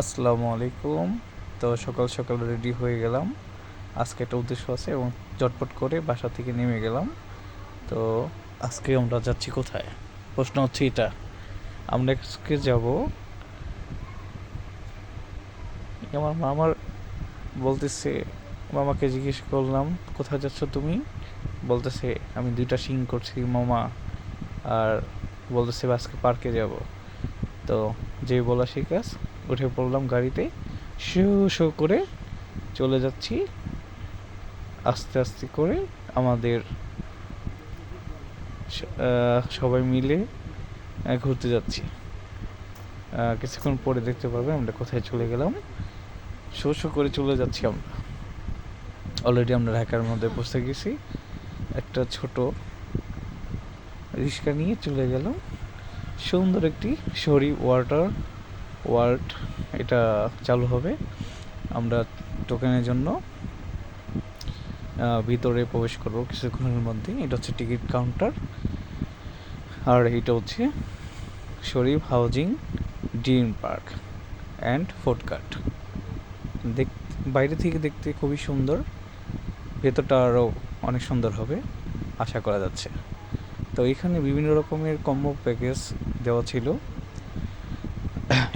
আসসালামু আলাইকুম। তো সকাল সকাল রেডি হয়ে গেলাম। আজকে একটা উদ্দেশ্য আছে এবং চটপট করে বাসা থেকে নেমে গেলাম। তো আজকে আমরা যাচ্ছি কোথায়? প্রশ্ন হচ্ছে এটা। আমরা আজকে যাব আমার মামার বলতেছে, মামাকে জিজ্ঞেস করলাম, কোথায় যাচ্ছ তুমি? বলতেছে, আমি দুইটা সিং করছি, মামা। আর বলতেছে, আজকে পার্কে যাব। তো যে বলা সেই কাজ। উঠে পড়লাম গাড়িতে। শু শু করে চলে যাচ্ছি। আস্তে আস্তে করে আমাদের সবাই মিলে ঘুরতে যাচ্ছি। কিছুক্ষণ পরে দেখতে পারবে আমরা কোথায় চলে গেলাম। শো শো করে চলে যাচ্ছি আমরা। অলরেডি আমরা ঢাকার মধ্যে বসে গেছি। একটা ছোট রিক্সা নিয়ে চলে গেলাম। সুন্দর একটি সরি ওয়াটার ওয়ার্ল্ড এটা চালু হবে আমরা টোকেনের জন্য ভিতরে প্রবেশ করব কিছুক্ষণের মধ্যে এটা হচ্ছে টিকিট কাউন্টার আর এটা হচ্ছে Sharif housing dream park and food cart দেখ, বাইরে থেকে দেখতে খুবই সুন্দর। ভেতরটা আরও অনেক সুন্দর হবে, আশা করা যাচ্ছে। তো এখানে বিভিন্ন রকমের কম্বো প্যাকেজ দেওয়া ছিল।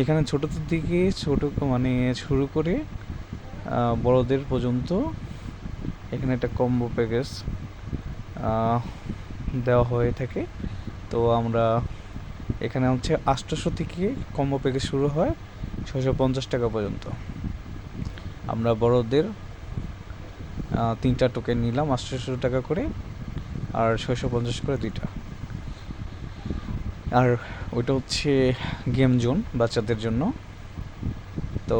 এখানে ছোটোদের দিকে ছোট মানে শুরু করে বড়দের পর্যন্ত এখানে একটা কম্বো প্যাকেজ দেওয়া হয়ে থাকে। তো আমরা এখানে হচ্ছে আটশোশো থেকে কম্বো প্যাকেজ শুরু হয় ছশো পঞ্চাশ টাকা পর্যন্ত। আমরা বড়দের তিনটা টোকেন নিলাম আটশোশো টাকা করে আর ছশো পঞ্চাশ করে দুইটা। আর ওইটা হচ্ছে গেম জোন বাচ্চাদের জন্য। তো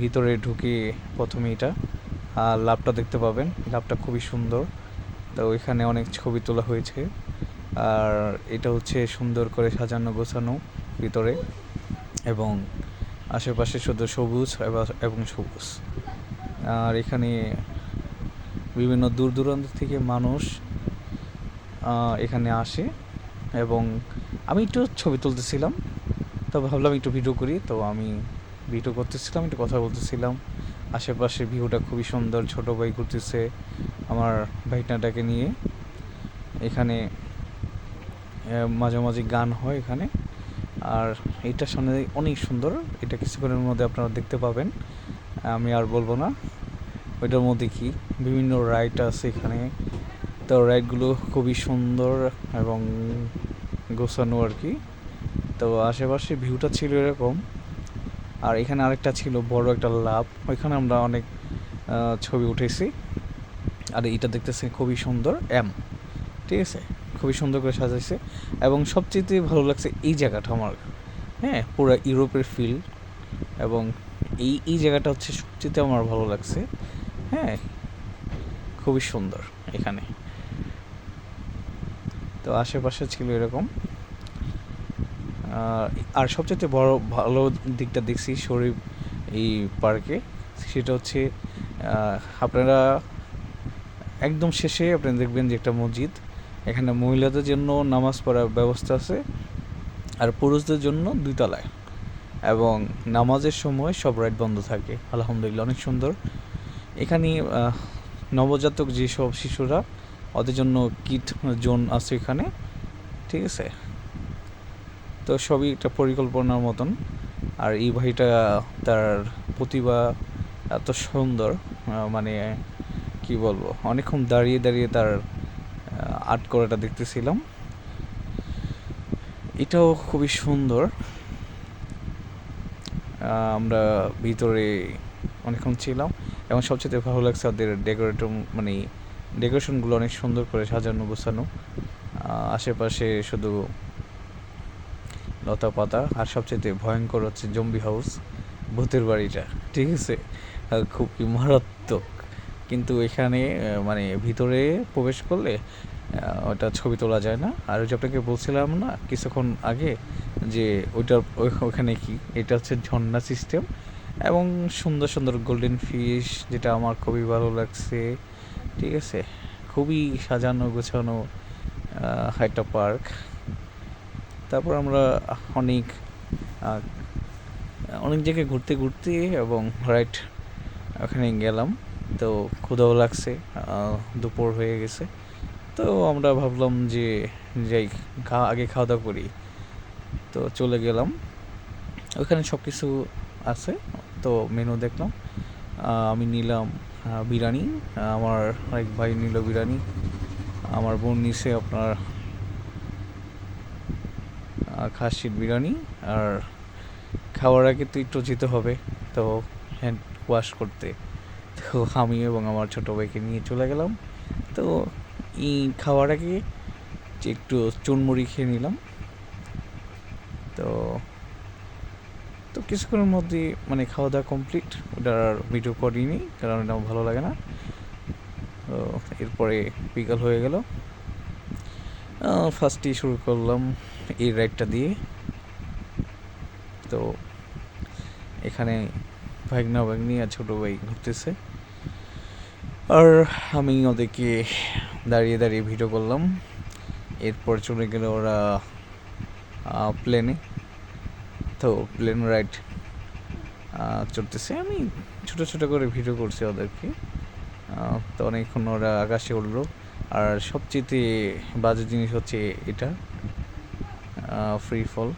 ভিতরে ঢুকে প্রথমে এটা, আর লাভটা দেখতে পাবেন। লাভটা খুবই সুন্দর। তো ওইখানে অনেক ছবি তোলা হয়েছে। আর এটা হচ্ছে সুন্দর করে সাজানো গোছানো ভিতরে এবং আশেপাশে শুধু সবুজ এবং সবুজ। আর এখানে বিভিন্ন দূর দূরান্ত থেকে মানুষ এখানে আসে এবং আমি একটু ছবি তুলতেছিলাম তো ভাবলাম একটু ভিডিও করি, তো আমি ভিডিও করতেছিলাম, একটু কথা বলতেছিলাম। আশেপাশে ভিউটা খুবই সুন্দর, ছোট ভাই ঘুরতেছে আমার ভাইটনাটাকে নিয়ে। এখানে মাঝে মাঝে গান হয় এখানে। আর এইটার সামনে অনেক সুন্দর, এটা কিছুক্ষণের মধ্যে আপনারা দেখতে পাবেন। আমি আর বলব না, ওইটার মধ্যে কি? বিভিন্ন রাইড আছে এখানে। তো রাইডগুলো খুবই সুন্দর এবং গোছানো আর কি। তো আশেপাশে ভিউটা ছিল এরকম। আর এখানে আরেকটা ছিল বড় একটা লাভ। ওইখানে আমরা অনেক ছবি উঠেছি। আর এটা দেখতেছে খুবই সুন্দর এম ঠিক আছে? খুবই সুন্দর করে সাজাইছে। এবং সবচেয়ে ভালো লাগছে এই জায়গাটা আমার। হ্যাঁ পুরো ইউরোপের ফিল এবং এই এই জায়গাটা হচ্ছে সবচেয়ে আমার ভালো লাগছে। হ্যাঁ খুবই সুন্দর এখানে। তো আশেপাশে ছিল এরকম। আর সবচেয়ে বড়, ভালো দিকটা দেখছি শরীফ এই পার্কে, সেটা হচ্ছে আপনারা একদম শেষে আপনারা দেখবেন যে একটা মসজিদ, এখানে মহিলাদের জন্য নামাজ পড়ার ব্যবস্থা আছে আর পুরুষদের জন্য দুই তলায় এবং নামাজের সময় সব রাইড বন্ধ থাকে। আলহামদুলিল্লাহ, অনেক সুন্দর। এখানে নবজাতক যেসব শিশুরা ওদের জন্য কিট জোন আছে এখানে, ঠিক আছে? তো সবই একটা পরিকল্পনার মতন। আর এই ভাইটা, তার প্রতিভা এত সুন্দর মানে কি বলব, অনেকক্ষণ দাঁড়িয়ে দাঁড়িয়ে তার আর্ট করাটা দেখতেছিলাম। এটাও খুবই সুন্দর। আমরা ভিতরে অনেকক্ষণ ছিলাম এবং সবচেয়ে ভালো লাগছে ওদের ডেকোরেটর মানে ডেকোরেশনগুলো অনেক সুন্দর করে সাজানো, গোছানো। আশেপাশে শুধু লতা পাতা আর সবচেয়ে ভয়ঙ্কর হচ্ছে জম্বি হাউস, ভূতের বাড়িটা, ঠিক আছে? খুবই মারাত্মক। কিন্তু এখানে মানে ভিতরে প্রবেশ করলে ওটা ছবি তোলা যায় না। আর ওই যে আপনাকে বলছিলাম না, কিছুক্ষণ আগে যে ওইটার ওই- ওখানে কি, এটা হচ্ছে ঝর্ণা সিস্টেম এবং সুন্দর সুন্দর গোল্ডেন ফিশ যেটা আমার খুবই ভালো লাগছে। ঠিক আছে? খুবই সাজানো, গোছানো একটা পার্ক। তারপর আমরা অনেক অনেক জায়গায় ঘুরতে ঘুরতে এবং রাইট ওখানে গেলাম। তো ক্ষুধাও লাগছে দুপুর হয়ে গেছে। তো আমরা ভাবলাম যে যাই, খা- আগে খাওয়া দাওয়া করি। তো চলে গেলাম। ওখানে সব কিছু আছে। তো মেনু দেখলাম। আমি নিলাম বিরিয়ানি আমার এক ভাই নিল বিরিয়ানি। আমার বোন নিছে আপনার খাসির বিরিয়ানি। আর খাওয়ার আগে তো একটু যেতে হবে, তো হ্যান্ড ওয়াশ করতে। তো আমি এবং আমার ছোটো ভাইকে নিয়ে চলে গেলাম। তো এই খাওয়ার আগে একটু চুনমুড়ি খেয়ে নিলাম তো তো কিছুক্ষণের মধ্যে মানে খাওয়া দাওয়া কমপ্লিট ওটা আর ভিডিও করিনি, কারণ এটা ভালো লাগে না। তো এরপরে বিকাল হয়ে গেল। ফার্স্টেই শুরু করলাম এই রাইডটা দিয়ে। তো এখানে ভাগনা ভাগ্নি আর ছোটো ভাই ঘুরতেছে। আর আমি ওদেরকে দাঁড়িয়ে দাঁড়িয়ে ভিডিও করলাম। এরপর চলে গেল ওরা প্লেনে তো প্লেন রাইড চলতেছে। আমি ছোটো ছোটো করে ভিডিও করছি ওদেরকে। তো অনেকক্ষণ ওরা আকাশে উঠল আর সবচেয়ে বাজে জিনিস হচ্ছে এটা ফ্রি ফল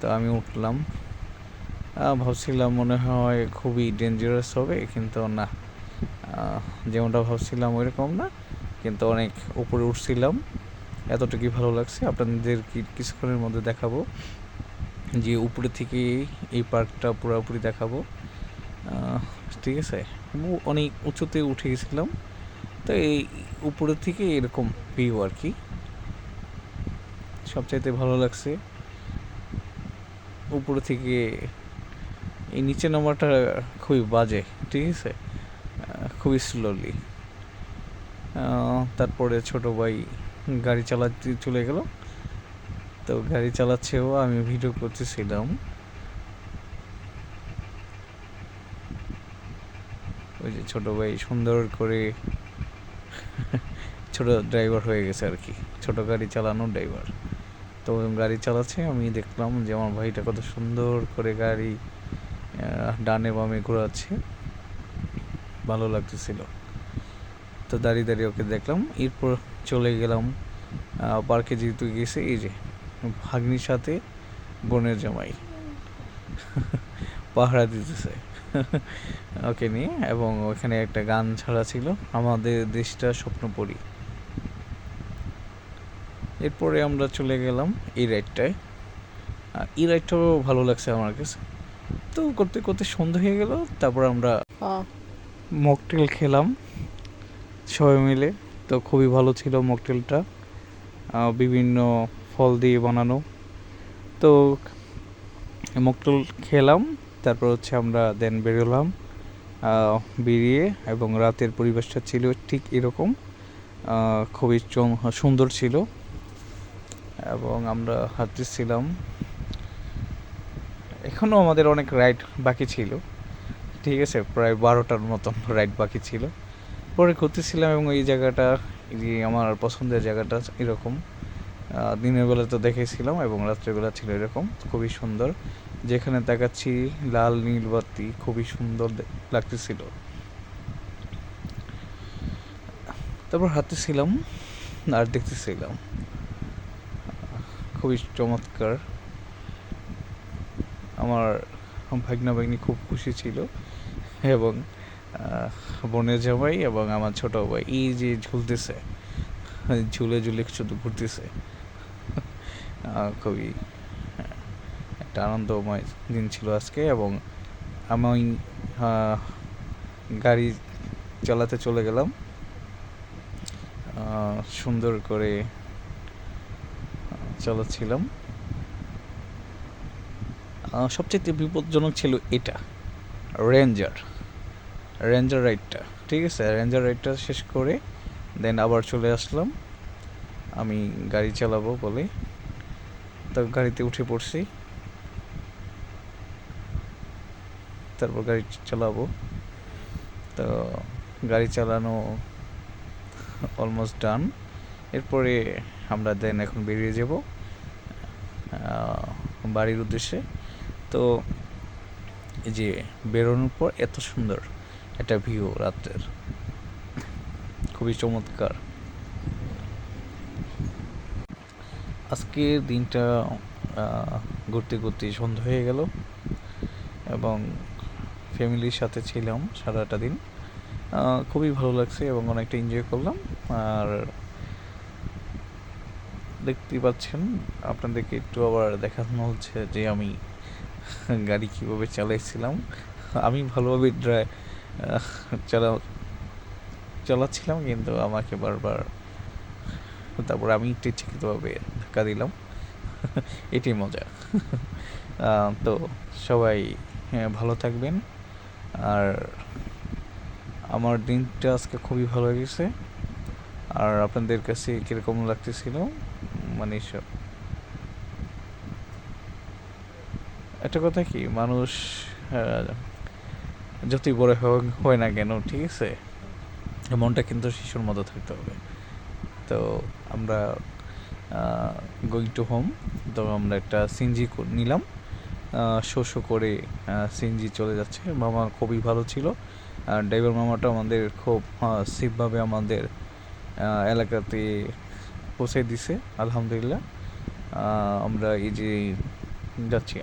তো আমি উঠলাম। ভাবছিলাম মনে হয় খুবই ডেঞ্জারাস হবে, কিন্তু না। যেমনটা ভাবছিলাম ওইরকম না, কিন্তু অনেক উপরে উঠছিলাম। এতটুকুই ভালো লাগছে। আপনাদের কিছুক্ষণের মধ্যে দেখাবো। যে উপরে থেকে এই পার্কটা পুরোপুরি দেখাবো। ঠিক আছে? অনেক উঁচুতে উঠে গেছিলাম। তো এই উপরের থেকে এরকম ভিউ আর কি। সবচাইতে ভালো লাগছে। উপরে থেকে এই নিচে নামাটা খুবই বাজে, ঠিক আছে? খুবই স্লোলি তারপরে ছোট ভাই গাড়ি চালাতে চলে গেল। তো গাড়ি চালাচ্ছেও আমি ভিডিও করতেছিলাম। ওই যে ছোট ভাই সুন্দর করে ছোট ড্রাইভার হয়ে গেছে আর কি। ছোট গাড়ি চালানো ড্রাইভার তো গাড়ি চালাচ্ছে, আমি দেখলাম যে আমার ভাইটা কত সুন্দর করে গাড়ি ডানে বামে ঘোরাচ্ছে। ভালো লাগতেছিল। তো দাঁড়িয়ে দাঁড়িয়ে ওকে দেখলাম, এরপর চলে গেলাম পার্কে যেহেতু গেছে, এই যে ভাগ্নির সাথে বোনের জামাই। পাহারা দিতেছে। ওকে নিয়ে এবং ওখানে একটা গান ছাড়া ছিল আমাদের দেশটা স্বপ্নপুরী। এরপরে আমরা চলে গেলাম এই রাইডটায়। আর এই রাইডটাও ভালো লাগছে আমার কাছে। তো করতে করতে সন্ধ্যা হয়ে গেল তারপর আমরা মকটেল খেলাম সবাই মিলে। তো খুবই ভালো ছিল মকটেলটা। বিভিন্ন ফল দিয়ে বানানো। তো মকটেল খেলাম, তারপর হচ্ছে আমরা দেন বেরোলাম বেরিয়ে এবং রাতের পরিবেশটা ছিল ঠিক এরকম খুবই সুন্দর ছিল এবং আমরা হাঁটতেছিলাম। এখনও আমাদের অনেক রাইড বাকি ছিল, ঠিক আছে? প্রায় বারোটার মতন রাইড বাকি ছিল। পরে ঘুরতেছিলাম এবং এই জায়গাটা আমার পছন্দের জায়গাটা এরকম। দিনের বেলা তো দেখেছিলাম এবং রাত্রেবেলা ছিল এরকম, খুবই সুন্দর। যেখানে দেখাচ্ছি লাল, নীল বাতি, খুবই সুন্দর লাগতেছিল। তারপর হাঁটতেছিলাম আর দেখতেছিলাম। খুবই চমৎকার। আমার ভাগ্না ভাগ্নি খুব খুশি ছিল এবং বোনের জামাই এবং আমার ছোট ভাই, এই যে ঝুলতেছে, ঝুলে ঝুলে শুধু ঘুরতেছে। খুবই, একটা আনন্দময় দিন ছিল আজকে এবং আমি গাড়ি চালাতে চলে গেলাম সুন্দর করে চালাচ্ছিলাম। সবচেয়ে বিপজ্জনক ছিল এটা রেঞ্জার রেঞ্জার রাইডটা ঠিক আছে? রেঞ্জার রাইডটা শেষ করে দেন আবার চলে আসলাম। আমি গাড়ি চালাবো বলে। তো গাড়িতে উঠে পড়ছি। তারপর গাড়ি চালাবো। তো গাড়ি চালানো অলমোস্ট ডান এরপরে আমরা দেন এখন বেরিয়ে যাব বাড়ির উদ্দেশ্যে। তো এই যে বেরোনোর পর এত সুন্দর একটা ভিউ রাত্রের। খুবই চমৎকার। আজকের দিনটা ঘুরতে ঘুরতে সন্ধ্যা হয়ে গেল এবং ফ্যামিলির সাথে ছিলাম সারাটা দিন। খুবই ভালো লাগছে এবং অনেকটা এনজয় করলাম। আর দেখতেই পাচ্ছেন, আপনাদেরকে একটু আবার দেখানো হচ্ছে যে আমি গাড়ি কীভাবে চালাইছিলাম। আমি ভালোভাবে ড্রাই চালা, চালাচ্ছিলাম কিন্তু আমাকে বারবার, তারপর আমি একটু ইচ্ছাকৃতভাবে ধাক্কা দিলাম। এটাই মজা। তো সবাই হ্যাঁ, ভালো থাকবেন। আর আমার দিনটা আজকে খুবই ভালো গেছে। আর আপনাদের কাছে কীরকম লাগতেছিল? মানে সব একটা কথা কি? মানুষ যতই বড় হয় না কেন ঠিক আছে? মনটা কিন্তু শিশুর মতো থাকতে হবে। তো আমরা গোয়িং টু হোম তো আমরা একটা সিনজি নিলাম। শো শো করে সিনজি চলে যাচ্ছে। মামা খুবই ভালো ছিল। আর ড্রাইভার মামাটা আমাদের খুব সেফভাবে আমাদের এলাকাতে পৌঁছে দিছে, আলহামদুলিল্লাহ। আমরা এই যে যাচ্ছি